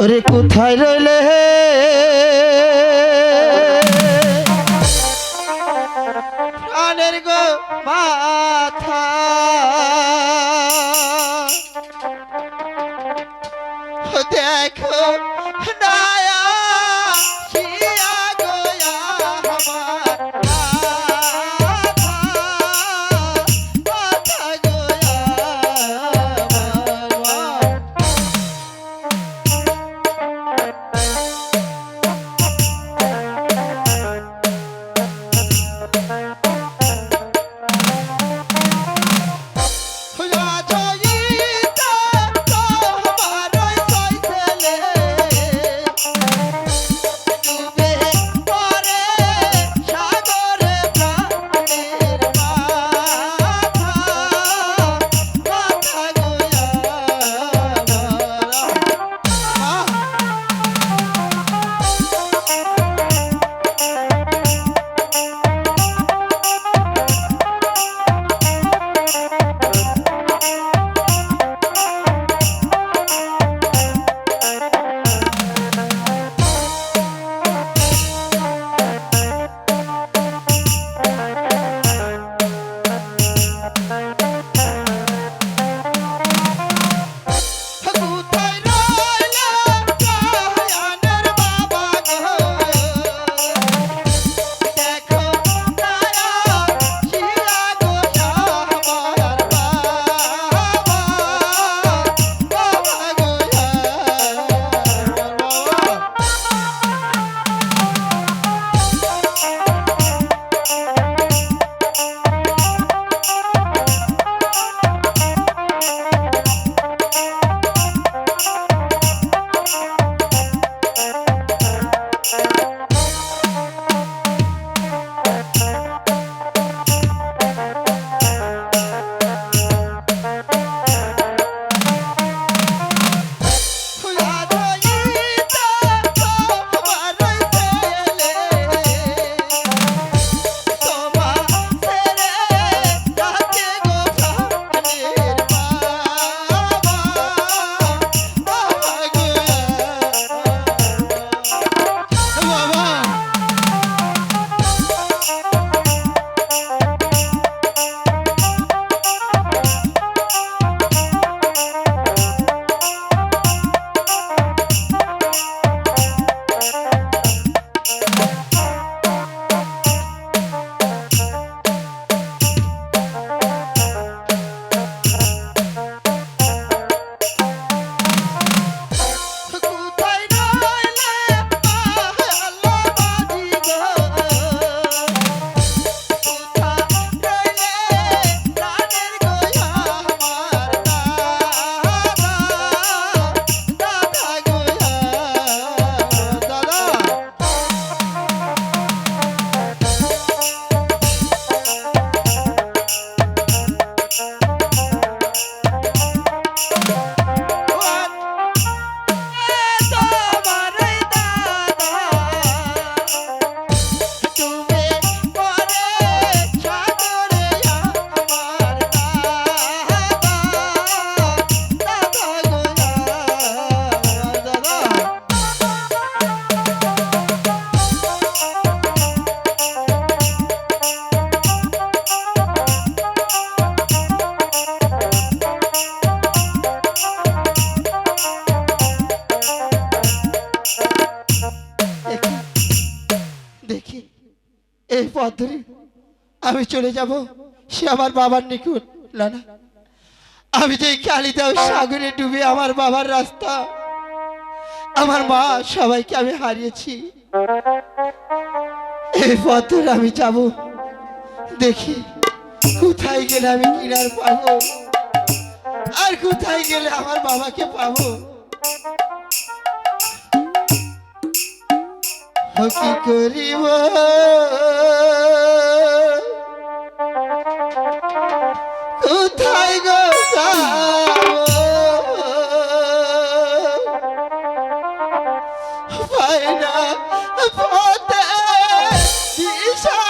ওরে কোথায় রইলে হে? মাথা। দেখো এই পথ ধরে আমি চলে যাব, সে আমার বাবার নিকট না আমি যে কালিদাও সাগরে ডুবে আমার বাবার রাস্তা, আমার মা সবাইকে আমি হারিয়েছি। এই পথ আমি যাব, দেখি কোথায় গেলে আমি কিনার পাবো, আর কোথায় গেলে আমার বাবাকে পাবো। কি করিব। কোথায় গো পাইনা পথে দিশা